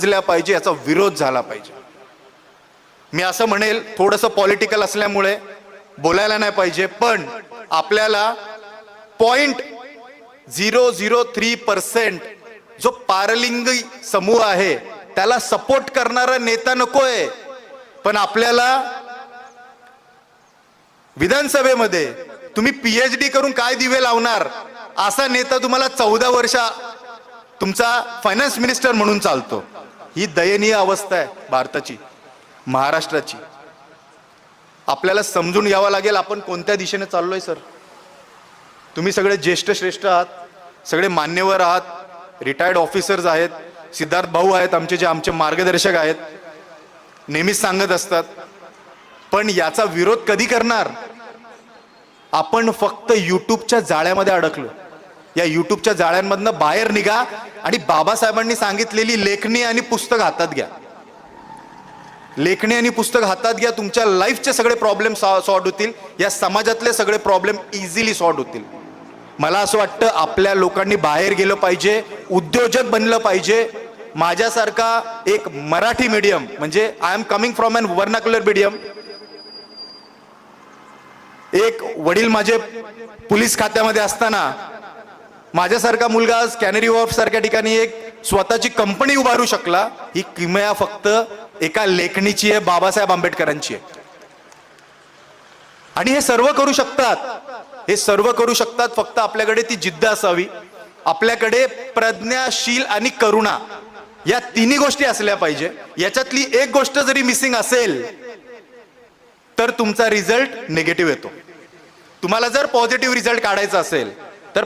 गाजल्या पाहिजे याचा विरोध झाला पाहिजे. मी असं म्हणेल थोडंसं पॉलिटिकल असल्यामुळे बोलायला नाही पाहिजे पण आपल्याला point zero zero three percent जो पारलिंगी समूह आहे त्याला सपोर्ट करणारा नेता नकोय. पण आपल्याला विधानसभेमध्ये तुम्ही पीएचडी करून काय दिवे लावणार असा नेता तुम्हाला चौदा वर्ष तुमचा फायनान्स मिनिस्टर म्हणून चालतो. ही दयनीय अवस्था आहे भारताची महाराष्ट्राची. आपल्याला समजून घ्यावं लागेल आपण कोणत्या दिशेने चाललोय सर. तुम्ही सगळे ज्येष्ठ श्रेष्ठ आहात सगळे मान्यवर आहात रिटायर्ड ऑफिसर्स आहेत सिद्धार्थ भाऊ आहेत आमचे जे आमचे मार्गदर्शक आहेत नेहमीच सांगत असतात पण याचा विरोध कधी करणार? आपण फक्त युट्यूबच्या जाळ्यामध्ये अडकलो या युट्यूबच्या जाळ्यांमधनं बाहेर निघा आणि बाबासाहेबांनी सांगितलेली लेखणी आणि पुस्तक हातात घ्या. लेखणी आणि पुस्तक हातात घ्या तुमच्या लाईफचे सगळे प्रॉब्लेम सॉल्ट होतील. या समाजातले सगळे प्रॉब्लेम इझिली सॉल्ट होतील. मला असं वाटतं आपल्या लोकांनी बाहेर गेलं पाहिजे उद्योजक बनलं पाहिजे. माझ्यासारखा एक मराठी मीडियम म्हणजे I am coming from an vernacular medium एक वडील माझे पोलीस खात्यामध्ये असताना माझ्यासारखा मुलगा आज कॅनरी वॉर्फ सारख्या ठिकाणी एक स्वतःची कंपनी उभारू शकला ही किमया फक्त एका लेखणीची आहे बाबासाहेब आंबेडकरांची आहे. आणि हे सर्व करू शकतात हे सर्व करू शकतात फक्त आपल्याकडे ती जिद्द असावी. आपल्याकडे प्रज्ञाशील आणि करुणा या तिन्ही गोष्टी असल्या पाहिजे. याच्यातली एक गोष्ट जरी मिसिंग असेल तर तुमचा रिझल्ट निगेटिव्ह येतो. तुम्हाला जर पॉझिटिव्ह रिझल्ट काढायचा असेल तर